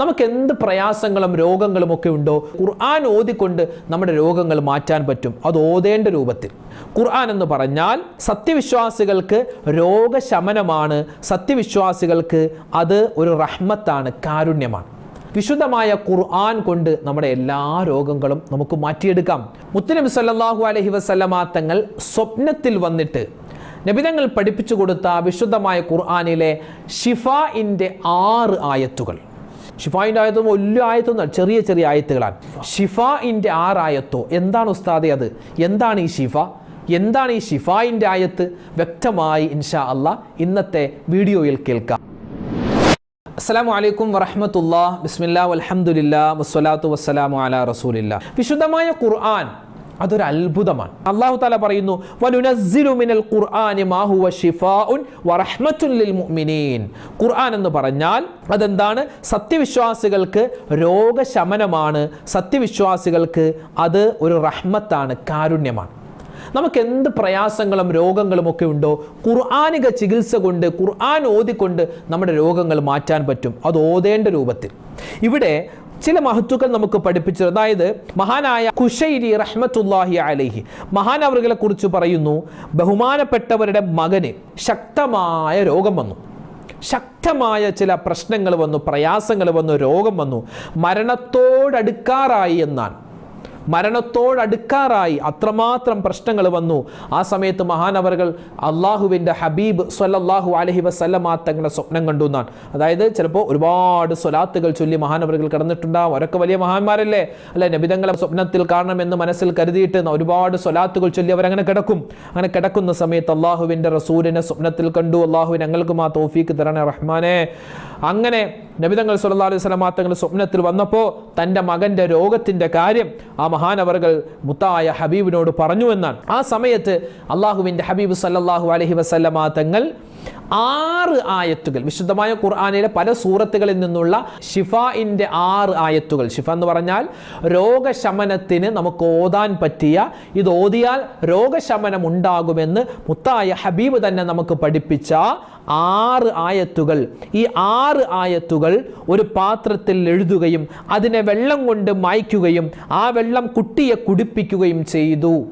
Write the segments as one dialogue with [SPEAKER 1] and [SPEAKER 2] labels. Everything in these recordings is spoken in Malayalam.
[SPEAKER 1] നമുക്ക് എന്ത് പ്രയാസങ്ങളും രോഗങ്ങളും ഒക്കെ ഉണ്ടോ? ഖുർആൻ ഓതിക്കൊണ്ട് നമ്മുടെ രോഗങ്ങൾ മാറ്റാൻ പറ്റും. അത് ഓതേണ്ട രൂപത്തിൽ. ഖുർആൻ എന്ന് പറഞ്ഞാൽ സത്യവിശ്വാസികൾക്ക് രോഗശമനമാണ്. സത്യവിശ്വാസികൾക്ക് അത് ഒരു റഹ്മത്താണ് കാരുണ്യമാണ്. വിശുദ്ധമായ ഖുർആൻ കൊണ്ട് നമ്മുടെ എല്ലാ രോഗങ്ങളും നമുക്ക് മാറ്റിയെടുക്കാം. മുത്തനബി സല്ലാഹു അലഹി വസല്ലമ തങ്ങൾ സ്വപ്നത്തിൽ വന്നിട്ട് നബിതങ്ങൾ പഠിപ്പിച്ചു കൊടുത്ത വിശുദ്ധമായ ഖുർആാനിലെ ഷിഫ ഇന്റെ ആറ് ആയത്തുകൾ. ഷിഫായിന്റെ ആയത്തും വലിയ ആയത്തൊന്നും ചെറിയ ചെറിയ ആയത്തുകളാണ്. ഷിഫായിന്റെ ആറായത്തോ എന്താണ് ഉസ്താദെ അത്? എന്താണ് ഈ ഷിഫ എന്താണ് ഈ ഷിഫായിന്റെ ആയത്ത്? വ്യക്തമായി ഇൻഷാ അല്ല ഇന്നത്തെ വീഡിയോയിൽ കേൾക്കാം. അസ്സലാമു അലൈക്കും വറഹമത്തുല്ലാ ബിസ്മില്ലാ അലഹമുല്ല വസ്സലാത്തു വസ്സലാമു അല റസൂലില്ല വിശുദ്ധമായ ഖുർആൻ അതൊരു അത്ഭുതമാണ്. അള്ളാഹു താല പറയുന്നു ഖുർആൻ എന്ന് പറഞ്ഞാൽ അതെന്താണ്? സത്യവിശ്വാസികൾക്ക് രോഗശമനമാണ്. സത്യവിശ്വാസികൾക്ക് അത് ഒരു റഹ്മത്താണ് കാരുണ്യമാണ്. നമുക്ക് എന്ത് പ്രയാസങ്ങളും രോഗങ്ങളും ഒക്കെ ഉണ്ടോ? ഖുർആാനിക ചികിത്സ കൊണ്ട് ഖുർആൻ ഓതിക്കൊണ്ട് നമ്മുടെ രോഗങ്ങൾ മാറ്റാൻ പറ്റും. അത് ഓതേണ്ട രൂപത്തിൽ. ഇവിടെ ചില മഹത്തുക്കൾ നമുക്ക് പഠിപ്പിച്ചു അതായത് മഹാനായ കുഷൈരി റഹ്മത്തുല്ലാഹി അലൈഹി. മഹാൻ അവരുകളെ കുറിച്ച് പറയുന്നു ബഹുമാനപ്പെട്ടവരുടെ മകന് ശക്തമായ രോഗം വന്നു. ശക്തമായ ചില പ്രശ്നങ്ങൾ വന്നു പ്രയാസങ്ങൾ വന്നു രോഗം വന്നു. മരണത്തോടടുക്കാറായി എന്നാണ്. മരണത്തോടടുക്കാറായി അത്രമാത്രം പ്രശ്നങ്ങൾ വന്നു. ആ സമയത്ത് മഹാനവറുകൾ അള്ളാഹുവിന്റെ ഹബീബ് സൊല്ലാഹു അലഹി വസല്ലമ തങ്ങളുടെ സ്വപ്നം കണ്ടു എന്നാണ്. അതായത് ചിലപ്പോൾ ഒരുപാട് സ്വലാത്തുകൾ ചൊല്ലി മഹാനവറുകൾ കിടന്നിട്ടുണ്ടാവും. അവരൊക്കെ വലിയ മഹാന്മാരല്ലേ? അല്ലെ? നബിതങ്ങളെ സ്വപ്നത്തിൽ കാണണമെന്ന് മനസ്സിൽ കരുതിയിട്ട് ഒരുപാട് സ്വലാത്തുകൾ ചൊല്ലി അവരങ്ങനെ കിടക്കും. അങ്ങനെ കിടക്കുന്ന സമയത്ത് അള്ളാഹുവിന്റെ റസൂലിനെ സ്വപ്നത്തിൽ കണ്ടു. അള്ളാഹു ഞങ്ങൾക്കും ആ തോഫീക്ക് തരണേ റഹ്മാനെ. അങ്ങനെ നബിതങ്ങൾ സല്ലാ അലൈഹി സ്വലമാ തങ്ങൾ സ്വപ്നത്തിൽ വന്നപ്പോൾ തന്റെ മകന്റെ രോഗത്തിന്റെ കാര്യം ആ മഹാനവറുകൾ മുത്തായ ഹബീബിനോട് പറഞ്ഞു എന്നാണ്. ആ സമയത്ത് അള്ളാഹുവിന്റെ ഹബീബ് സല്ലാഹു അലഹി വസല്ലമാ തങ്ങൾ ആറ് ആയത്തുകൾ. വിശുദ്ധമായ ഖുർആാനിലെ പല സൂറത്തുകളിൽ നിന്നുള്ള ഷിഫായിന്റെ ആറ് ആയത്തുകൾ. ഷിഫ എന്ന് പറഞ്ഞാൽ രോഗശമനത്തിന് നമുക്ക് ഓതാൻ പറ്റിയ ഇത് ഓതിയാൽ രോഗശമനം ഉണ്ടാകുമെന്ന് മുത്തായ ഹബീബ് തന്നെ നമുക്ക് പഠിപ്പിച്ച ആറ് ആയത്തുകൾ. ഈ ആറ് ആയത്തുകൾ ഒരു പാത്രത്തിൽ എഴുതുകയും അതിനെ വെള്ളം കൊണ്ട് മായ്ക്കുകയും ആ വെള്ളം കുട്ടിയെ കുടിപ്പിക്കുകയും ചെയ്തു.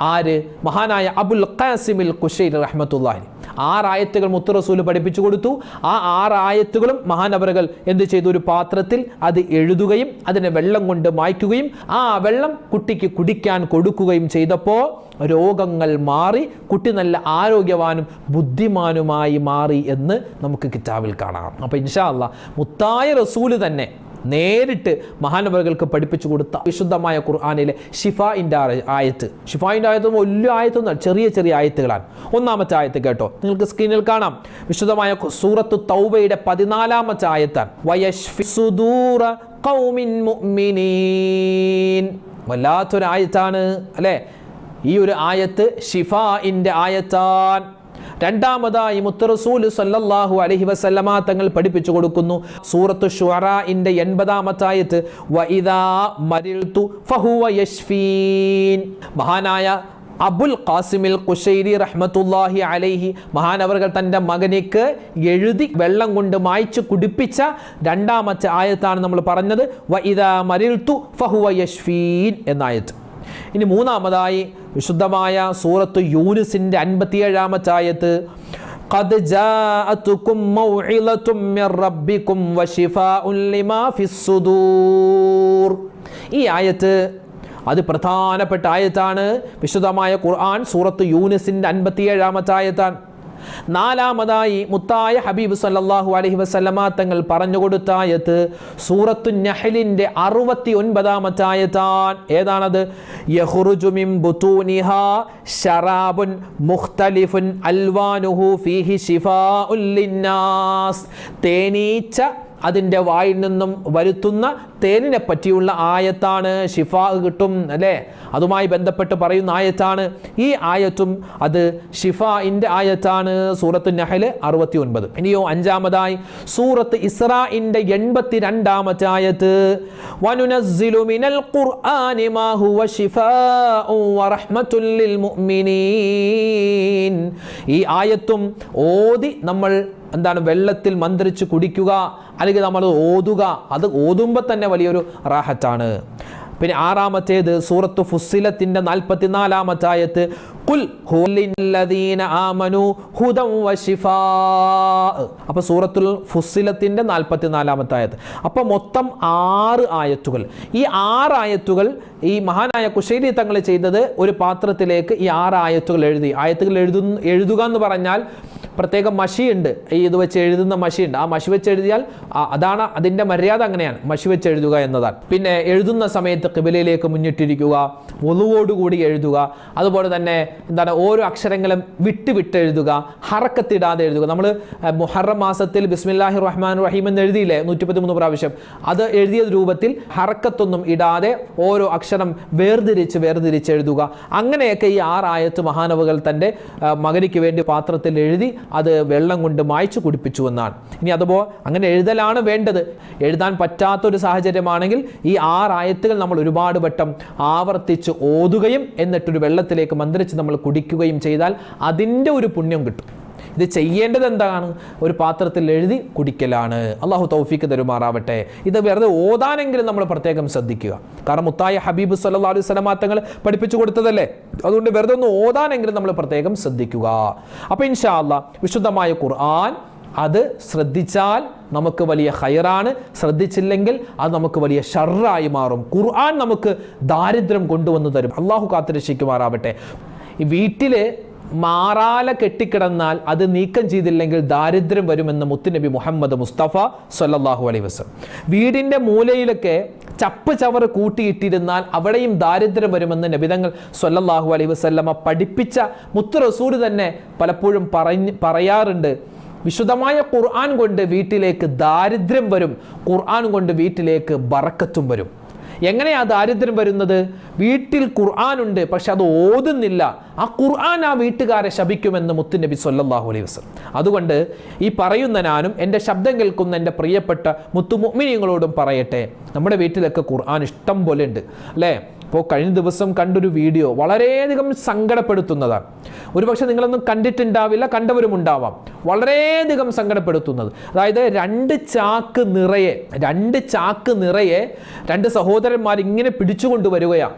[SPEAKER 1] ആര്? മഹാനായ അബുൽ ഖാസിമിൽ കുഷൈർ റഹ്മത്തുല്ലാഹി ആറായത്തുകൾ മുത്ത് റസൂൽ പഠിപ്പിച്ചു കൊടുത്തു. ആ ആറായത്തുകളും മഹാനവറുകൾ എന്ത് ചെയ്തു? ഒരു പാത്രത്തിൽ അത് എഴുതുകയും അതിനെ വെള്ളം കൊണ്ട് മായ്ക്കുകയും ആ വെള്ളം കുട്ടിക്ക് കുടിക്കാൻ കൊടുക്കുകയും ചെയ്തപ്പോൾ രോഗങ്ങൾ മാറി കുട്ടി നല്ല ആരോഗ്യവാനും ബുദ്ധിമാനുമായി മാറി എന്ന് നമുക്ക് കിതാബിൽ കാണാം. അപ്പോൾ ഇൻഷാ അല്ലാ മുത്തായ റസൂൽ തന്നെ നേരിട്ട് മഹാനവകൾക്ക് പഠിപ്പിച്ചു കൊടുത്ത വിശുദ്ധമായ ഖുർആാനിലെ ഷിഫായിന്റെ ആയത്ത്. ഷിഫായിന്റെ ആയത്ത് വലിയ ആയത്തൊന്നും ചെറിയ ചെറിയ ആയത്തുകളാണ്. ഒന്നാമത്തെ ആയത്ത് കേട്ടോ. നിങ്ങൾക്ക് സ്ക്രീനിൽ കാണാം. വിശുദ്ധമായ സൂറത്ത് തൗബയുടെ പതിനാലാമത്തെ ആയത്താണ്. വയഷ്ഫി സുദൂറ ഖൗമിൻ മുഅ്മിനീൻ. വല്ലാത്തൊരു ആയത്താണ് അല്ലേ? ഈ ഒരു ആയത്ത് ഷിഫായിന്റെ ആയത്താൻ രണ്ടാമതായി മുത്തറസൂൽ സല്ലല്ലാഹു അലഹി വസല്ലമ തങ്ങൾ പഠിപ്പിച്ചു കൊടുക്കുന്നു. സൂറത്ത് ഷുറിന്റെ എൺപതാമത്തായത്ത് മഹാനായ അബുൽ ഖാസിമിൽ കുശൈരി റഹ്മത്തുല്ലാഹി അലൈഹി മഹാനവറുകൾ തന്റെ മകനിക്ക് എഴുതി വെള്ളം കൊണ്ട് മായ്ച്ച് കുടിപ്പിച്ച രണ്ടാമത്തെ ആയത്താണ് നമ്മൾ പറഞ്ഞത്. വ ഇതാ മരിൽതു ഫഹുവ യഷ്ഫീൻ എന്ന ആയത്ത്. ഇനി മൂന്നാമതായി വിശുദ്ധമായ സൂറത്ത് യൂനിസിൻ്റെ അൻപത്തിയേഴാമത്തെ ആയത്ത് قد جاءتكم موعظة من ربكم وشفاء لما في الصدور ഈ ആയത്ത് അത് പ്രധാനപ്പെട്ട ആയത്താണ് വിശുദ്ധമായ ഖുർആൻ സൂറത്ത് യൂനിസിൻ്റെ അൻപത്തിയേഴാമത്തെ ആയത്താണ് നാലാമതായി മുത്തായ ഹബീബ് സല്ലാഹു അലഹി വസല്ലമ തങ്ങൾ പറഞ്ഞു കൊടുത്ത ആയത്ത് സൂറത്തു നഹലിന്റെ അറുപത്തി ഒൻപതാമത്തെ ആയത്താൻ ഏതാണത്? യഖ്റുജു മിൻ ബുതൂനിഹാ ശറാബുൻ മുഖ്തലിഫുൻ അൽവാനുഹു ഫീഹി ഷിഫാ ഉല്ലിന്നാസ് തേനീച്ച അതിന്റെ വായിൽ നിന്നും വരുത്തുന്ന തേനിനെ പറ്റിയുള്ള ആയത്താണ് ഷിഫാ കിട്ടും അല്ലേ? അതുമായി ബന്ധപ്പെട്ട് പറയുന്ന ആയത്താണ്. ഈ ആയത്തും അത് ഷിഫായിന്റെ ആയത്താണ്. സൂറത്ത് നഹൽ അറുപത്തി ഒൻപത് ഇനിയോ അഞ്ചാമതായി. സൂറത്ത് ഇസ്രാഇന്റെ എൺപത്തി രണ്ടാമത്തെ ആയത്ത് ഖുർആനി വറഹ്മത്തുൽ ലിൽ മുഅ്മിനീൻ. ഈ ആയത്തും ഓതി നമ്മൾ എന്താണ് വെള്ളത്തിൽ മന്ത്രിച്ച് കുടിക്കുക അല്ലെങ്കിൽ നമ്മൾ ഓതുക അത് ഓതുമ്പോൾ തന്നെ വലിയൊരു റാഹറ്റാണ് പിന്നെ ആറാമത്തേത് സൂറത്ത് ഫുസിലത്തിന്റെ നാൽപ്പത്തിനാലാമത്തെ അപ്പോൾ സൂറത്തുൽ ഫുസിലത്തിന്റെ നാൽപ്പത്തിനാലാമത്തെ ആയത്ത് അപ്പൊ മൊത്തം ആറ് ആയത്തുകൾ. ഈ ആറ് ആയത്തുകൾ ഈ മഹാനായ കുശേരി തങ്ങൾ ചെയ്തത് ഒരു പാത്രത്തിലേക്ക് ഈ ആറ് ആയത്തുകൾ എഴുതി. ആയത്തുകൾ എഴുതു എഴുതുക എന്ന് പറഞ്ഞാൽ പ്രത്യേകം മഷിയുണ്ട് ഈ ഇത് വെച്ച് എഴുതുന്ന മഷിയുണ്ട് ആ മഷി വെച്ച് എഴുതിയാൽ അതാണ് അതിന്റെ മര്യാദ അങ്ങനെയാണ്. മഷി വെച്ച് എഴുതുക എന്നതാണ്. പിന്നെ എഴുതുന്ന സമയത്ത് കിബിലയിലേക്ക് മുന്നിട്ടിരിക്കുക. ഒളുവോടുകൂടി എഴുതുക. അതുപോലെ തന്നെ എന്താണ് ഓരോ അക്ഷരങ്ങളും വിട്ട് വിട്ടെഴുതുക ഹറക്കത്തിടാതെ എഴുതുക. നമ്മൾ മുഹറം മാസത്തിൽ ബിസ്മില്ലാഹി റഹ്മാൻ റഹീം എന്ന് എഴുതിയില്ലേ? നൂറ്റി പതിമൂന്ന് പ്രാവശ്യം. അത് എഴുതിയ രൂപത്തിൽ ഹറക്കത്തൊന്നും ഇടാതെ ഓരോ അക്ഷരം വേർതിരിച്ച് വേർതിരിച്ച് എഴുതുക. അങ്ങനെയൊക്കെ ഈ ആറായത്ത് മഹാനവകൾ തന്റെ മകനിക്ക് വേണ്ടി പാത്രത്തിൽ എഴുതി അത് വെള്ളം കൊണ്ട് മായ്ച്ചു കുടിപ്പിച്ചു എന്നാണ്. ഇനി അതുപോലെ അങ്ങനെ എഴുതലാണ് വേണ്ടത്. എഴുതാൻ പറ്റാത്തൊരു സാഹചര്യമാണെങ്കിൽ ഈ ആറായത്തുകൾ നമ്മൾ ഒരുപാട് വട്ടം ആവർത്തിച്ച് ഓതുകയും എന്നിട്ടൊരു വെള്ളത്തിലേക്ക് മന്ത്രിച്ച് നമ്മൾ കുടിക്കുകയും ചെയ്താൽ അതിന്റെ ഒരു പുണ്യം കിട്ടും. ഇത് ചെയ്യേണ്ടത് എന്താണ്? ഒരു പാത്രത്തിൽ എഴുതി കുടിക്കലാണ്. അള്ളാഹു തൗഫീക്ക് തരുമാറാവട്ടെ. ഇത് വെറുതെ ഓതാനെങ്കിലും നമ്മൾ പ്രത്യേകം ശ്രദ്ധിക്കുക. കാരണം മുത്തായ ഹബീബ് സല്ലാ അലൈഹി സ്വലമാ തങ്ങൾ പഠിപ്പിച്ചു കൊടുത്തതല്ലേ? അതുകൊണ്ട് വെറുതെ ഒന്ന് ഓതാനെങ്കിലും നമ്മൾ പ്രത്യേകം ശ്രദ്ധിക്കുക. അപ്പോൾ ഇൻഷാ അല്ല വിശുദ്ധമായ ഖുർആൻ അത് ശ്രദ്ധിച്ചാൽ നമുക്ക് വലിയ ഹയറാണ് ശ്രദ്ധിച്ചില്ലെങ്കിൽ അത് നമുക്ക് വലിയ ഷർറായി മാറും. ഖുർആൻ നമുക്ക് ദാരിദ്ര്യം കൊണ്ടുവന്ന് തരും. അള്ളാഹു കാത്തുരക്ഷിക്കുമാറാവട്ടെ. വീട്ടിൽ മാറാല കെട്ടിക്കിടന്നാൽ അത് നീക്കം ചെയ്തില്ലെങ്കിൽ ദാരിദ്ര്യം വരുമെന്ന് മുത്തുനബി മുഹമ്മദ് മുസ്തഫ സൊല്ലാഹു അലൈ വസ്ലം വീടിന്റെ മൂലയിലൊക്കെ ചപ്പ് ചവറ് കൂട്ടിയിട്ടിരുന്നാൽ അവിടെയും ദാരിദ്ര്യം വരുമെന്ന് നബിതങ്ങൾ സൊല്ലാഹു അലൈ വസല്ലമ പഠിപ്പിച്ച മുത്തു റസൂൽ തന്നെ പലപ്പോഴും പറഞ്ഞ് പറയാറുണ്ട്. വിശുദ്ധമായ ഖുർആൻ കൊണ്ട് വീട്ടിലേക്ക് ദാരിദ്ര്യം വരും ഖുർആൻ കൊണ്ട് വീട്ടിലേക്ക് ബറക്കത്തും വരും. എങ്ങനെയാ ദാരിദ്ര്യം വരുന്നത്? വീട്ടിൽ ഖുർആൻ ഉണ്ട് പക്ഷെ അത് ഓതുന്നില്ല. ആ ഖുർആൻ ആ വീട്ടുകാരെ ശപിക്കുമെന്ന് മുത്തുനബി സല്ലല്ലാഹു അലൈഹി വസല്ലം. അതുകൊണ്ട് ഈ പറയുന്ന ഞാനും എന്റെ ശബ്ദം കേൾക്കുന്ന എന്റെ പ്രിയപ്പെട്ട മുത്തുമുഅ്മിനീങ്ങളോടും പറയട്ടെ. നമ്മുടെ വീട്ടിലൊക്കെ ഖുർആൻ ഇഷ്ടം പോലെ ഉണ്ട് അല്ലേ? ഇപ്പോൾ കഴിഞ്ഞ ദിവസം കണ്ടൊരു വീഡിയോ വളരെയധികം സങ്കടപ്പെടുത്തുന്നതാണ്. ഒരുപക്ഷെ നിങ്ങളൊന്നും കണ്ടിട്ടുണ്ടാവില്ല കണ്ടവരും ഉണ്ടാവാം വളരെയധികം സങ്കടപ്പെടുത്തുന്നത്. അതായത് രണ്ട് ചാക്ക് നിറയെ രണ്ട് ചാക്ക് നിറയെ രണ്ട് സഹോദരന്മാർ ഇങ്ങനെ പിടിച്ചുകൊണ്ട് വരികയാണ്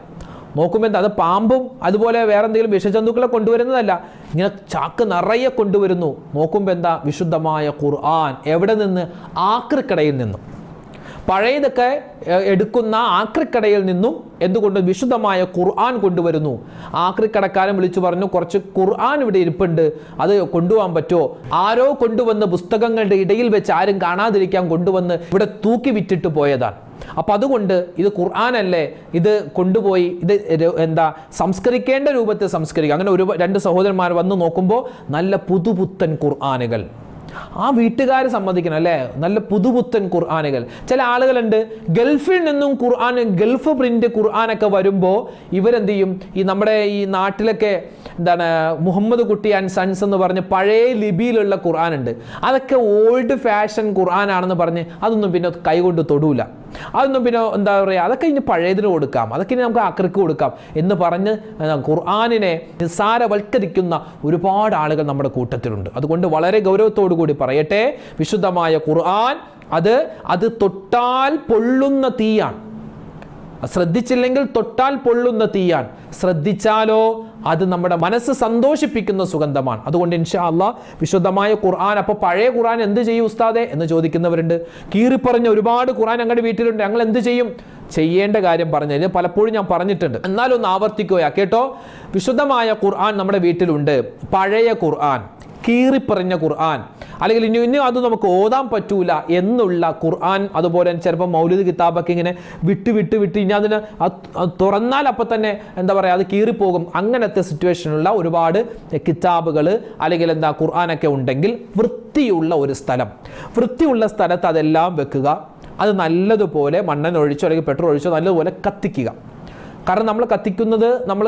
[SPEAKER 1] നോക്കുമ്പോൾ അത് പാമ്പും അതുപോലെ വേറെ എന്തെങ്കിലും വിഷജന്തുക്കളെ കൊണ്ടുവരുന്നതല്ല. ഇങ്ങനെ ചാക്ക് നിറയെ കൊണ്ടുവരുന്നു. നോക്കുമ്പോൾ എന്താ വിശുദ്ധമായ ഖുർആൻ എവിടെ നിന്ന്? ആക്രിക്കടയിൽ നിന്നും. പഴയതൊക്കെ എടുക്കുന്ന ആക്രിക്കടയിൽ നിന്നും എന്തുകൊണ്ട് വിശുദ്ധമായ ഖുർആൻ കൊണ്ടുവരുന്നു? ആക്രിക്കടക്കാരൻ വിളിച്ചു പറഞ്ഞു കുറച്ച് ഖുർആൻ ഇവിടെ ഇരിപ്പുണ്ട്. അത് കൊണ്ടുപോകാൻ പറ്റുമോ? ആരോ കൊണ്ടുവന്ന പുസ്തകങ്ങളുടെ ഇടയിൽ വെച്ച് ആരും കാണാതിരിക്കാൻ കൊണ്ടുവന്ന് ഇവിടെ തൂക്കി വിറ്റിട്ട് പോയതാണ്. അപ്പം അതുകൊണ്ട് ഇത് ഖുർആാനല്ലേ ഇത് കൊണ്ടുപോയി ഇത് എന്താ സംസ്കരിക്കേണ്ട രൂപത്തെ സംസ്കരിക്കുക. അങ്ങനെ ഒരു രണ്ട് സഹോദരന്മാർ വന്ന് നോക്കുമ്പോൾ നല്ല പുതുപുത്തൻ ഖുർആനുകൾ. ആ വീട്ടുകാർ സമ്മതിക്കണം അല്ലേ? നല്ല പുതുപുത്തൻ ഖുർആാനുകൾ. ചില ആളുകളുണ്ട് ഗൾഫിൽ നിന്നും ഖുർആൻ ഗൾഫ് പ്രിന്റ് ഖുർആാനൊക്കെ വരുമ്പോൾ ഇവരെന്ത് ചെയ്യും? ഈ നമ്മുടെ ഈ നാട്ടിലൊക്കെ എന്താണ് മുഹമ്മദ് കുട്ടി ആൻഡ് സൺസ് എന്ന് പറഞ്ഞ് പഴയ ലിപിയിലുള്ള ഖുർആൻ ഉണ്ട് അതൊക്കെ ഓൾഡ് ഫാഷൻ ഖുർആനാണെന്ന് പറഞ്ഞ് അതൊന്നും പിന്നെ കൈകൊണ്ട് തൊടൂല. അതൊന്നും പിന്നെ എന്താ പറയുക അതൊക്കെ ഇനി പഴയതിന് കൊടുക്കാം. അതൊക്കെ ഇനി നമുക്ക് ആക്രിക്ക് കൊടുക്കാം എന്ന് പറഞ്ഞ് ഖുർആാനിനെ നിസ്സാരവൽക്കരിക്കുന്ന ഒരുപാട് ആളുകൾ നമ്മുടെ കൂട്ടത്തിലുണ്ട്. അതുകൊണ്ട് വളരെ ഗൗരവത്തോടു കൂടി പറയട്ടെ വിശുദ്ധമായ ഖുർആൻ അത് അത് തൊട്ടാൽ പൊള്ളുന്ന തീയാണ്. ശ്രദ്ധിച്ചില്ലെങ്കിൽ തൊട്ടാൽ പൊള്ളുന്ന തീയാൻ ശ്രദ്ധിച്ചാലോ അത് നമ്മുടെ മനസ്സ് സന്തോഷിപ്പിക്കുന്ന സുഗന്ധമാണ്. അതുകൊണ്ട് ഇൻഷാ അല്ല വിശുദ്ധമായ ഖുർആൻ അപ്പോൾ പഴയ ഖുർആൻ എന്ത് ചെയ്യും ഉസ്താദെ എന്ന് ചോദിക്കുന്നവരുണ്ട്. കീറിപ്പറഞ്ഞ ഒരുപാട് ഖുർആൻ ഞങ്ങളുടെ വീട്ടിലുണ്ട്. ഞങ്ങൾ എന്ത് ചെയ്യും? ചെയ്യേണ്ട കാര്യം പറഞ്ഞു കഴിഞ്ഞാൽ പലപ്പോഴും ഞാൻ പറഞ്ഞിട്ടുണ്ട്. എന്നാലും ഒന്ന് ആവർത്തിക്കുക കേട്ടോ? വിശുദ്ധമായ ഖുർആൻ നമ്മുടെ വീട്ടിലുണ്ട്. പഴയ ഖുർആൻ കീറിപ്പറഞ്ഞ ഖുർആൻ. അല്ലെങ്കിൽ ഇനി ഇനി അത് നമുക്ക് ഓതാൻ പറ്റൂല എന്നുള്ള ഖുർആൻ. അതുപോലെ ചിലപ്പോൾ മൗലിദ് കിതാബൊക്കെ ഇങ്ങനെ വിട്ട് വിട്ട് വിട്ട് ഇനി അതിന് അത് അത് തുറന്നാൽ അപ്പം തന്നെ എന്താ പറയുക അത് കീറിപ്പോകും. അങ്ങനത്തെ സിറ്റുവേഷനുള്ള ഒരുപാട് കിതാബുകൾ അല്ലെങ്കിൽ എന്താ ഖുർആനൊക്കെ ഉണ്ടെങ്കിൽ വൃത്തിയുള്ള ഒരു സ്ഥലം. വൃത്തിയുള്ള സ്ഥലത്ത് അതെല്ലാം വെക്കുക. അത് നല്ലതുപോലെ മണ്ണെണ്ണ ഒഴിച്ചോ അല്ലെങ്കിൽ പെട്രോൾ ഒഴിച്ചോ നല്ലതുപോലെ കത്തിക്കുക. കാരണം നമ്മൾ കത്തിക്കുന്നത് നമ്മൾ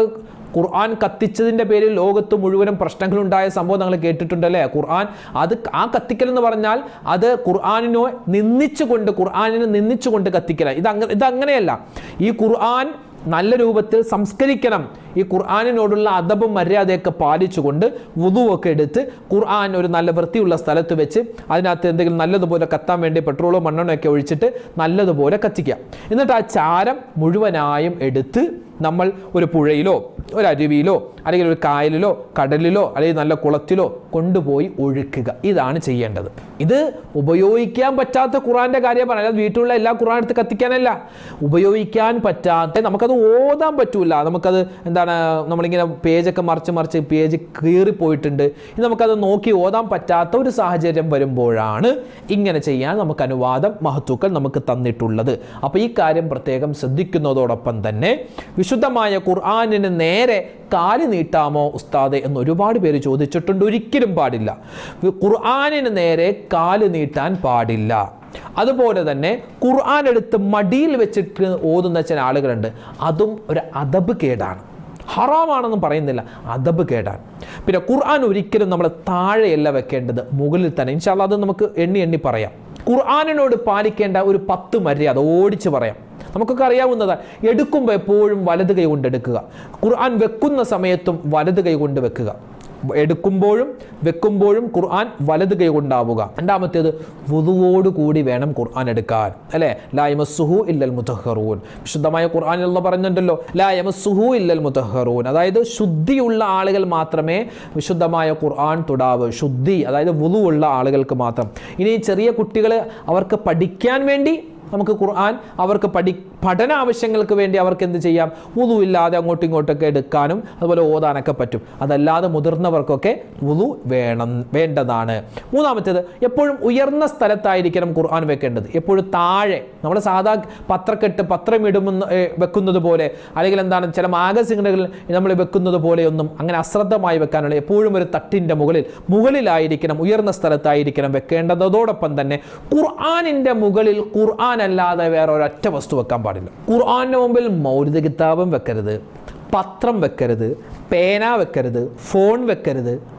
[SPEAKER 1] ഖുർആൻ കത്തിച്ചതിന്റെ പേരിൽ ലോകത്ത് മുഴുവനും പ്രശ്നങ്ങളുണ്ടായ സംഭവം നമ്മൾ കേട്ടിട്ടുണ്ടല്ലേ ഖുർആൻ അത് ആ കത്തിക്കൽ എന്ന് പറഞ്ഞാൽ അത് ഖുർആാനിനെ നിന്ദിച്ചുകൊണ്ട് ഖുർആാനിനെ നിന്ദിച്ചുകൊണ്ട് കത്തിക്കല ഇത് ഇത് അങ്ങനെയല്ല. ഈ ഖുർആൻ നല്ല രൂപത്തിൽ സംസ്കരിക്കണം. ഈ ഖുർആാനിനോടുള്ള അദബും മര്യാദയൊക്കെ പാലിച്ചുകൊണ്ട് വുതുവൊക്കെ എടുത്ത് ഖുർആൻ ഒരു നല്ല വൃത്തിയുള്ള സ്ഥലത്ത് വെച്ച് അതിനകത്ത് എന്തെങ്കിലും നല്ലതുപോലെ കത്താൻ വേണ്ടി പെട്രോളോ മണ്ണെണ്ണോ ഒക്കെ ഒഴിച്ചിട്ട് നല്ലതുപോലെ കത്തിക്കുക. എന്നിട്ട് ആ ചാരം മുഴുവനായും എടുത്ത് നമ്മൾ ഒരു പുഴയിലോ ഒരു അരുവിയിലോ അല്ലെങ്കിൽ ഒരു കായലിലോ കടലിലോ അല്ലെങ്കിൽ നല്ല കുളത്തിലോ കൊണ്ടുപോയി ഒഴുക്കുക. ഇതാണ് ചെയ്യേണ്ടത്. ഇത് ഉപയോഗിക്കാൻ പറ്റാത്ത ഖുറാന്റെ കാര്യം പറയാം. വീട്ടിലുള്ള എല്ലാ ഖുറാൻ എടുത്ത് കത്തിക്കാനല്ല. ഉപയോഗിക്കാൻ പറ്റാത്ത നമുക്കത് ഓതാൻ പറ്റൂല. നമുക്കത് എന്താണ് നമ്മളിങ്ങനെ പേജൊക്കെ മറിച്ച് മറിച്ച് പേജ് കീറിപ്പോയിട്ടുണ്ട്. ഇത് നമുക്കത് നോക്കി ഓതാൻ പറ്റാത്ത ഒരു സാഹചര്യം വരുമ്പോഴാണ് ഇങ്ങനെ ചെയ്യാൻ നമുക്ക് അനുവാദം മഹത്തുക്കൾ നമുക്ക് തന്നിട്ടുള്ളത്. അപ്പോൾ ഈ കാര്യം പ്രത്യേകം ശ്രദ്ധിക്കുന്നതോടൊപ്പം തന്നെ വിശുദ്ധമായ ഖുർആാനിന് നേരെ കാൽ നീട്ടാമോ ഉസ്താദ് എന്ന് ഒരുപാട് പേര് ചോദിച്ചിട്ടുണ്ട്. ഒരിക്കലും പാടില്ല. ഖുർആാനിന് നേരെ കാൽ നീട്ടാൻ പാടില്ല. അതുപോലെ തന്നെ ഖുർആൻ എടുത്ത് മടിയിൽ വെച്ചിട്ട് ഓതുന്ന ചില ആളുകളുണ്ട്. അതും ഒരു അദബ് കേടാണ്. ഹറാമാണെന്നും പറയുന്നില്ല. അദബ് കേടാണ്. പിന്നെ ഖുർആൻ ഒരിക്കലും നമ്മൾ താഴെയല്ല വെക്കേണ്ടത്. മുകളിൽ തന്നെ. ഇൻഷാല്ല അത് നമുക്ക് എണ്ണി എണ്ണി പറയാം. ഖുർആാനിനോട് പാലിക്കേണ്ട ഒരു പത്ത് മര്യാദ ഓടിച്ച് പറയാം. നമുക്കൊക്കെ അറിയാവുന്നതാണ് എടുക്കുമ്പോൾ എപ്പോഴും വലത് കൈ കൊണ്ട് എടുക്കുക. ഖുർആൻ വെക്കുന്ന സമയത്തും വലത് കൈ കൊണ്ട് വെക്കുക. എടുക്കുമ്പോഴും വെക്കുമ്പോഴും ഖുർആൻ വലത് കൈ കൊണ്ടാവുക. രണ്ടാമത്തേത് വുതുവോട് കൂടി വേണം ഖുർആൻ എടുക്കാൻ. അല്ലേ? ലായമസുഹു ഇല്ലൽ മുതഹറൂൻ. വിശുദ്ധമായ ഖുർആൻ എന്ന് പറഞ്ഞിട്ടുണ്ടല്ലോ. ലായമസുഹു ഇല്ലൽ മുതഹറൂൻ. അതായത് ശുദ്ധിയുള്ള ആളുകൾ മാത്രമേ വിശുദ്ധമായ ഖുർആൻ തൊടാവൂ. ശുദ്ധി അതായത് വുതുവുള്ള ആളുകൾക്ക് മാത്രം. ഇനി ചെറിയ കുട്ടികൾ അവർക്ക് പഠിക്കാൻ വേണ്ടി നമുക്ക് ഖുർആൻ അവർക്ക് പഠി പഠന ആവശ്യങ്ങൾക്ക് വേണ്ടി അവർക്ക് എന്ത് ചെയ്യാം? വുതു ഇല്ലാതെ അങ്ങോട്ടും ഇങ്ങോട്ടൊക്കെ എടുക്കാനും അതുപോലെ ഓതാനൊക്കെ പറ്റും. അതല്ലാതെ മുതിർന്നവർക്കൊക്കെ വുതു വേണം വേണ്ടതാണ്. മൂന്നാമത്തേത് എപ്പോഴും ഉയർന്ന സ്ഥലത്തായിരിക്കണം ഖുർആൻ വെക്കേണ്ടത്. എപ്പോഴും താഴെ നമ്മൾ സാധാ പത്രക്കെട്ട് പത്രം ഇടുമെന്ന് ഏ, വെക്കുന്നത് പോലെ അല്ലെങ്കിൽ എന്താണ് ചില മാഗസിനുകളിൽ നമ്മൾ വെക്കുന്നത് പോലെയൊന്നും അങ്ങനെ അശ്രദ്ധമായി വെക്കാനുള്ള എപ്പോഴും ഒരു തട്ടിന്റെ മുകളിൽ മുകളിലായിരിക്കണം ഉയർന്ന സ്ഥലത്തായിരിക്കണം വെക്കേണ്ടതോടൊപ്പം തന്നെ ഖുർആാനിന്റെ മുകളിൽ ഖുർആൻ അല്ലാതെ വേറെ ഒരൊറ്റ വസ്തു വെക്കാൻ പാടില്ല. ഖുർആാനിന്റെ മുമ്പിൽ മൗലിക കിതാബം വെക്കരുത് പത്രം വെക്കരുത് പേന വെക്കരുത് ഫോൺ വെക്കരുത്.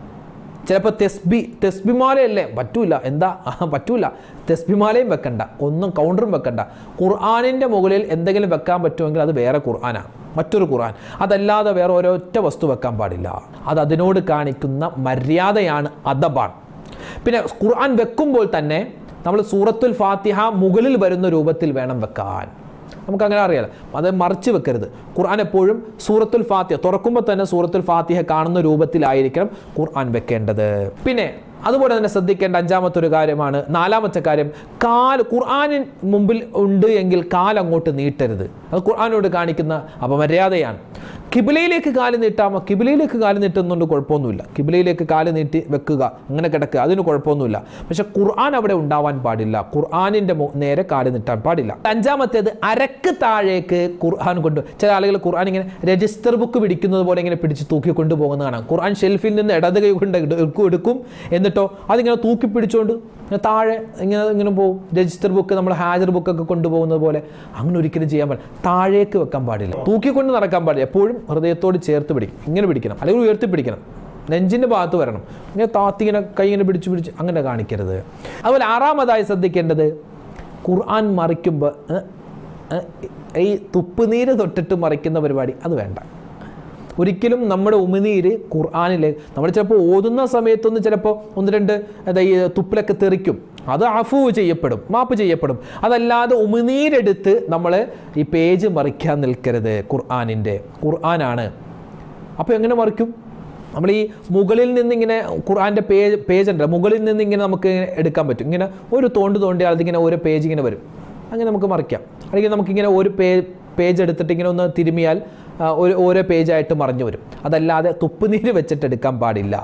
[SPEAKER 1] ചിലപ്പോൾ തെസ്ബി തെസ്ബിമാലയല്ലേ? പറ്റൂല. എന്താ? പറ്റൂല. തെസ്ബിമാലയും വെക്കണ്ട. ഒന്നും കൗണ്ടറും വെക്കണ്ട. ഖുർആാനിന്റെ മുകളിൽ എന്തെങ്കിലും വെക്കാൻ പറ്റുമെങ്കിൽ അത് വേറെ ഖുർആനാണ് മറ്റൊരു ഖുർആൻ. അതല്ലാതെ വേറെ ഒരൊറ്റ വസ്തു വെക്കാൻ പാടില്ല. അത് അതിനോട് കാണിക്കുന്ന മര്യാദയാണ് അദബാണ്. പിന്നെ ഖുർആൻ വെക്കുമ്പോൾ തന്നെ നമ്മൾ സൂറത്തുൽ ഫാത്തിഹ മുകളിൽ വരുന്ന രൂപത്തിൽ വേണം വെക്കാൻ. നമുക്കങ്ങനെ അറിയാലോ. അത് മറിച്ച് വെക്കരുത്. ഖുർആൻ എപ്പോഴും സൂറത്തുൽ ഫാത്തിഹ തുറക്കുമ്പോൾ തന്നെ സൂറത്തുൽ ഫാത്തിഹ കാണുന്ന രൂപത്തിലായിരിക്കണം ഖുർആൻ വെക്കേണ്ടത്. പിന്നെ അതുപോലെ തന്നെ ശ്രദ്ധിക്കേണ്ട അഞ്ചാമത്തെ ഒരു കാര്യമാണ് നാലാമത്തെ കാര്യം കാൽ ഖുർആാനിന് മുമ്പിൽ ഉണ്ട് എങ്കിൽ കാൽ അങ്ങോട്ട് നീട്ടരുത്. അത് ഖുർആാനോട് കാണിക്കുന്ന അപമര്യാദയാണ്. കിബിലയിലേക്ക് കാൽ നീട്ടാമോ? കിബിലയിലേക്ക് കാൽ നീട്ടുന്നുണ്ട് കുഴപ്പമൊന്നുമില്ല. കിബിലയിലേക്ക് കാൽ നീട്ടി വെക്കുക അങ്ങനെ കിടക്കുക അതിന് കുഴപ്പമൊന്നുമില്ല. പക്ഷെ ഖുർആൻ അവിടെ ഉണ്ടാവാൻ പാടില്ല. ഖുർആാനിന്റെ നേരെ കാൽ നീട്ടാൻ പാടില്ല. അഞ്ചാമത്തേത് അരക്ക് താഴേക്ക് ഖുർആൻ കൊണ്ട് ചില ആളുകൾ ഖുർആൻ ഇങ്ങനെ രജിസ്റ്റർ ബുക്ക് പിടിക്കുന്നത് പോലെ ഇങ്ങനെ പിടിച്ച് തൂക്കി കൊണ്ടുപോകുന്നതാണ്. കാണാം ഖുർആൻ ഷെൽഫിൽ നിന്ന് ഇടത് കൈ കൊണ്ട് എടുക്കും എന്നിട്ടോ അതിങ്ങനെ തൂക്കി പിടിച്ചുകൊണ്ട് ഇങ്ങനെ താഴെ ഇങ്ങനെ ഇങ്ങനെ പോകും. രജിസ്റ്റർ ബുക്ക് നമ്മൾ ഹാജർ ബുക്കൊക്കെ കൊണ്ടുപോകുന്നത് പോലെ അങ്ങനെ ഒരിക്കലും ചെയ്യാൻ പാടില്ല. താഴേക്ക് വെക്കാൻ പാടില്ല. തൂക്കിക്കൊണ്ട് നടക്കാൻ പാടില്ല. എപ്പോഴും ഹൃദയത്തോട് ചേർത്ത് പിടിക്കും ഇങ്ങനെ പിടിക്കണം. അല്ലെങ്കിൽ ഉയർത്തി പിടിക്കണം. നെഞ്ചിന്റെ ഭാഗത്ത് വരണം. ഇങ്ങനെ താത്തി ഇങ്ങനെ കൈ ഇങ്ങനെ പിടിച്ച് പിടിച്ച് അങ്ങനെ കാണിക്കരുത്. അതുപോലെ ആറാമതായി ശ്രദ്ധിക്കേണ്ടത് ഖുർആൻ മറിക്കുമ്പോൾ ഈ തുപ്പുനീര് തൊട്ടിട്ട് മറിക്കുന്ന പരിപാടി അത് വേണ്ട. ഒരിക്കലും നമ്മുടെ ഉമിനീര് ഖുർആാനിലെ നമ്മൾ ചിലപ്പോൾ ഓതുന്ന സമയത്തൊന്ന് ചിലപ്പോൾ ഒന്ന് രണ്ട് ഈ തുപ്പിലൊക്കെ തെറിക്കും. അത് അഫു ചെയ്യപ്പെടും മാപ്പ് ചെയ്യപ്പെടും. അതല്ലാതെ ഉമിനീരെടുത്ത് നമ്മൾ ഈ പേജ് മറിക്കാൻ നിൽക്കരുത് ഖുർആാനിന്റെ ഖുർആനാണ്. അപ്പോൾ എങ്ങനെ മറിക്കും? നമ്മൾ ഈ മുകളിൽ നിന്നിങ്ങനെ ഖുർആാന്റെ പേജ് പേജ് ഉണ്ട് മുകളിൽ നിന്ന് ഇങ്ങനെ നമുക്ക് എടുക്കാൻ പറ്റും. ഇങ്ങനെ ഒരു തോണ്ട് തോണ്ടി അതിങ്ങനെ ഓരോ പേജ് ഇങ്ങനെ വരും. അങ്ങനെ നമുക്ക് മറിക്കാം. അല്ലെങ്കിൽ നമുക്കിങ്ങനെ ഒരു പേ പേജ് എടുത്തിട്ട് ഇങ്ങനെ ഒന്ന് തിരുമിയാൽ ഒരു ഓരോ പേജായിട്ട് മറിഞ്ഞു വരും. അതല്ലാതെ തുപ്പുനീര് വെച്ചിട്ട് എടുക്കാൻ പാടില്ല.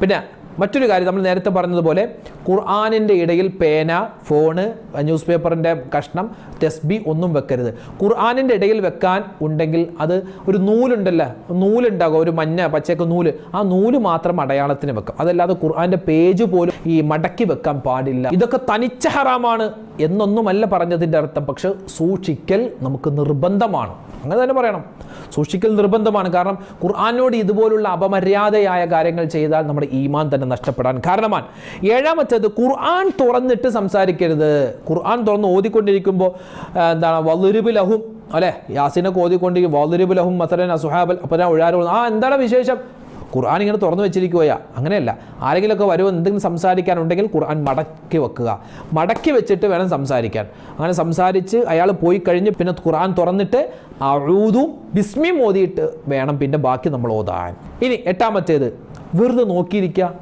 [SPEAKER 1] പിന്നെ മറ്റൊരു കാര്യം നമ്മൾ നേരത്തെ പറഞ്ഞതുപോലെ ഖുർആാനിന്റെ ഇടയിൽ പേന ഫോണ് ന്യൂസ് പേപ്പറിന്റെ കഷ്ണം തെസ്ബി ഒന്നും വെക്കരുത്. ഖുർആാനിന്റെ ഇടയിൽ വെക്കാൻ ഉണ്ടെങ്കിൽ അത് ഒരു നൂലുണ്ടല്ലോ നൂലുണ്ടാകും ഒരു മഞ്ഞ പച്ചയൊക്കെ നൂൽ. ആ നൂൽ മാത്രം അടയാളത്തിന് വെക്കാം. അതല്ലാതെ ഖുർആാന്റെ പേജ് പോലും ഈ മടക്കി വെക്കാൻ പാടില്ല. ഇതൊക്കെ തനിച്ച ഹറാമാണ് എന്നൊന്നുമല്ല പറഞ്ഞതിന്റെ അർത്ഥം. പക്ഷെ സൂക്ഷിക്കൽ നമുക്ക് നിർബന്ധമാണ്. അങ്ങനെ തന്നെ പറയണം. സൂക്ഷിക്കൽ നിർബന്ധമാണ്. കാരണം ഖുർആാനോട് ഇതുപോലുള്ള അപമര്യാദയായ കാര്യങ്ങൾ ചെയ്താൽ നമ്മുടെ ഈമാൻ തന്നെ നഷ്ടപ്പെടാൻ കാരണമാണ്. ഏഴാമത്തേത് ഖുർആൻ തുറന്നിട്ട് സംസാരിക്കരുത്. ഖുർആൻ തുറന്ന് ഓതിക്കൊണ്ടിരിക്കുമ്പോൾ എന്താണ്? വലുരുബ് ലഹും അല്ലേ? യാസിനൊക്കെ ഓതിക്കൊണ്ട് ലഹും മസലൻ അസുഹാബൽ അപ്പോൾ ഞാൻ ഉഴാറ് ആ എന്താണ് വിശേഷം? ഖുർആൻ ഇങ്ങനെ തുറന്നു വെച്ചിരിക്കുകയാ. അങ്ങനെയല്ല. ആരെങ്കിലുമൊക്കെ വരുമോ എന്തെങ്കിലും സംസാരിക്കാനുണ്ടെങ്കിൽ ഖുർആൻ മടക്കി വെക്കുക. മടക്കി വെച്ചിട്ട് വേണം സംസാരിക്കാൻ. അങ്ങനെ സംസാരിച്ച് അയാൾ പോയി കഴിഞ്ഞ് പിന്നെ ഖുർആൻ തുറന്നിട്ട് അഴുതും ബിസ്മിയും ഓതിയിട്ട് വേണം പിന്നെ ബാക്കി നമ്മൾ ഓതാൻ. ഇനി എട്ടാമത്തേത് വെറുതെ നോക്കിയിരിക്കുക.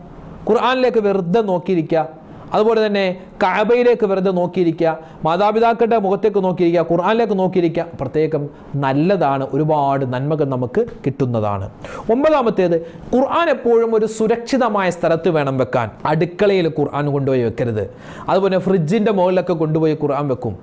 [SPEAKER 1] ഖുർആനിലേക്ക് വെറുതെ നോക്കിയിരിക്കുക. അതുപോലെ തന്നെ കഅബയിലേക്ക് വെറുതെ നോക്കിയിരിക്കുക മാതാപിതാക്കളുടെ മുഖത്തേക്ക് നോക്കിയിരിക്കുക ഖുർആാനിലേക്ക് നോക്കിയിരിക്കുക പ്രത്യേകം നല്ലതാണ് ഒരുപാട് നന്മകൾ നമുക്ക് കിട്ടുന്നതാണ്. ഒമ്പതാമത്തേത് ഖുർആൻ എപ്പോഴും ഒരു സുരക്ഷിതമായ സ്ഥലത്ത് വേണം വെക്കാൻ. അടുക്കളയിൽ ഖുർആൻ കൊണ്ടുപോയി വെക്കരുത്. അതുപോലെ ഫ്രിഡ്ജിന്റെ മുകളിലൊക്കെ കൊണ്ടുപോയി ഖുർആൻ വെക്കും.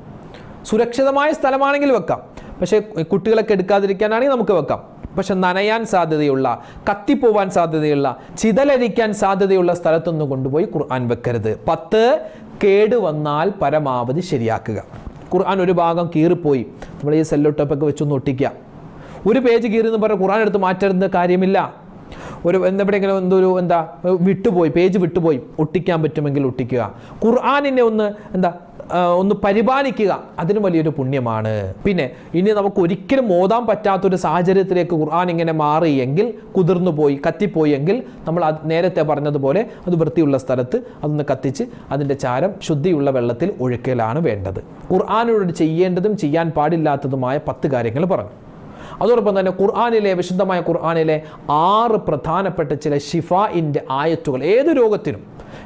[SPEAKER 1] സുരക്ഷിതമായ സ്ഥലമാണെങ്കിൽ വെക്കാം. പക്ഷേ കുട്ടികളൊക്കെ എടുക്കാതിരിക്കാനാണെങ്കിൽ നമുക്ക് വെക്കാം. പക്ഷെ നനയാൻ സാധ്യതയുള്ള കത്തിപ്പോവാൻ സാധ്യതയുള്ള ചിതലരിക്കാൻ സാധ്യതയുള്ള സ്ഥലത്തൊന്നും കൊണ്ടുപോയി ഖുർആൻ വെക്കരുത്. പത്ത് കേടുവന്നാൽ പരമാവധി ശരിയാക്കുക. ഖുർആൻ ഒരു ഭാഗം കീറിപ്പോയി. നമ്മൾ ഈ സെല്ലോ ടോപ്പൊക്കെ വെച്ചൊന്ന് ഒട്ടിക്കുക. ഒരു പേജ് കീറി എന്ന് പറഞ്ഞാൽ ഖുർആൻ എടുത്ത് മാറ്റരുത് കാര്യമില്ല. ഒരു എന്തെവിടെയെങ്കിലും എന്തൊരു എന്താ വിട്ടുപോയി പേജ് വിട്ടുപോയി. ഒട്ടിക്കാൻ പറ്റുമെങ്കിൽ ഒട്ടിക്കുക. ഖുർആാനിനെ ഒന്ന് എന്താ ഒന്ന് പരിപാലിക്കുക. അതിന് വലിയൊരു പുണ്യമാണ്. പിന്നെ ഇനി നമുക്ക് ഒരിക്കലും ഓതാൻ പറ്റാത്തൊരു സാഹചര്യത്തിലേക്ക് ഖുർആൻ ഇങ്ങനെ മാറിയെങ്കിൽ കുതിർന്നു പോയി കത്തിപ്പോയി എങ്കിൽ നമ്മൾ നേരത്തെ പറഞ്ഞതുപോലെ അത് വൃത്തിയുള്ള സ്ഥലത്ത് അതൊന്ന് കത്തിച്ച് അതിന്റെ ചാരം ശുദ്ധിയുള്ള വെള്ളത്തിൽ ഒഴുക്കലാണ് വേണ്ടത്. ഖുർആാനോട് ചെയ്യേണ്ടതും ചെയ്യാൻ പാടില്ലാത്തതുമായ പത്ത് കാര്യങ്ങൾ പറഞ്ഞു. അതോടൊപ്പം തന്നെ ഖുർആാനിലെ വിശുദ്ധമായ ഖുർആാനിലെ ആറ് പ്രധാനപ്പെട്ട ചില ഷിഫ ഇന്റെ ആയത്തുകൾ ഏത് രോഗത്തിനും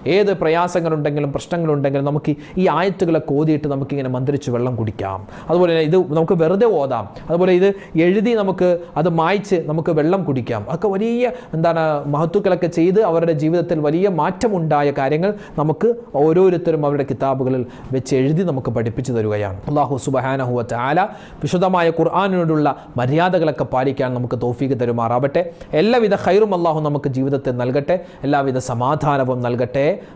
[SPEAKER 1] ഏത് പ്രയാസങ്ങളുണ്ടെങ്കിലും പ്രശ്നങ്ങളുണ്ടെങ്കിലും നമുക്ക് ഈ ആയത്തുകളെ ഓതിയിട്ട് നമുക്കിങ്ങനെ മന്ത്രിച്ച് വെള്ളം കുടിക്കാം. അതുപോലെ ഇത് നമുക്ക് വെറുതെ ഓതാം. അതുപോലെ ഇത് എഴുതി നമുക്ക് അത് മായ്ച്ച് നമുക്ക് വെള്ളം കുടിക്കാം. അതൊക്കെ വലിയ എന്താണ് മഹത്വക്കളൊക്കെ ചെയ്ത് അവരുടെ ജീവിതത്തിൽ വലിയ മാറ്റമുണ്ടായ കാര്യങ്ങൾ നമുക്ക് ഓരോരുത്തരും അവരുടെ കിതാബുകളിൽ വെച്ച് എഴുതി നമുക്ക് പഠിപ്പിച്ചു തരുകയാണ്. അള്ളാഹു സുബഹാനഹുവ ആല വിശുദ്ധമായ ഖുർആാനിനോടുള്ള മര്യാദകളൊക്കെ പാലിക്കാൻ നമുക്ക് തോഫീക്ക് തരുമാറാവട്ടെ. എല്ലാവിധ ഹൈറും അള്ളാഹു നമുക്ക് ജീവിതത്തിൽ നൽകട്ടെ. എല്ലാവിധ സമാധാനവും നൽകട്ടെ.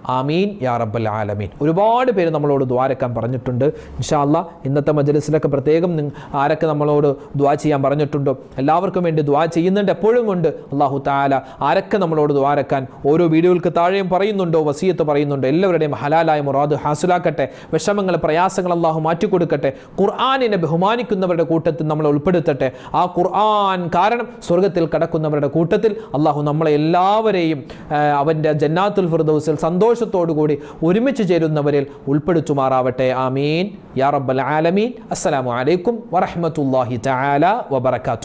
[SPEAKER 1] ആമീൻ യാ റബ്ബൽ ആലമീൻ. ഒരുപാട് പേര് നമ്മളോട് ദ്വാരക്കാൻ പറഞ്ഞിട്ടുണ്ട്. ഇൻഷാല്ല ഇന്നത്തെ മജലിസിലൊക്കെ പ്രത്യേകം ആരൊക്കെ നമ്മളോട് ദ്വാ ചെയ്യാൻ പറഞ്ഞിട്ടുണ്ടോ? എല്ലാവർക്കും വേണ്ടി ദ്വാ ചെയ്യുന്നുണ്ട് എപ്പോഴും കൊണ്ട് അള്ളാഹു താല ആരൊക്കെ നമ്മളോട് ദ്വാരക്കാൻ ഓരോ വീഡിയോകൾക്ക് താഴെയും പറയുന്നുണ്ടോ വസീയത്ത് പറയുന്നുണ്ടോ എല്ലാവരുടെയും ഹലാലായ മുറാദ് ഹാസിലാക്കട്ടെ. വിഷമങ്ങൾ പ്രയാസങ്ങൾ അള്ളാഹു മാറ്റിക്കൊടുക്കട്ടെ. ഖുർആാനിനെ ബഹുമാനിക്കുന്നവരുടെ കൂട്ടത്തിൽ നമ്മളെ ഉൾപ്പെടുത്തട്ടെ. ആ ഖുർആൻ കാരണം സ്വർഗത്തിൽ കടക്കുന്നവരുടെ കൂട്ടത്തിൽ അള്ളാഹു നമ്മളെ എല്ലാവരെയും അവന്റെ ജന്നാത്തുൽ ഫിർദൗസിൽ സന്തോഷത്തോടു കൂടി ഒരുമിച്ച് ചേരുന്നവരിൽ ഉൾപ്പെടുത്തുമാറാവട്ടെ. ആമീൻ. യാ റബ്ബൽ ആലമീൻ. അസ്സലാമു അലൈക്കും വറഹ്മത്തുള്ളാഹി തആല വബറകാതുഹു.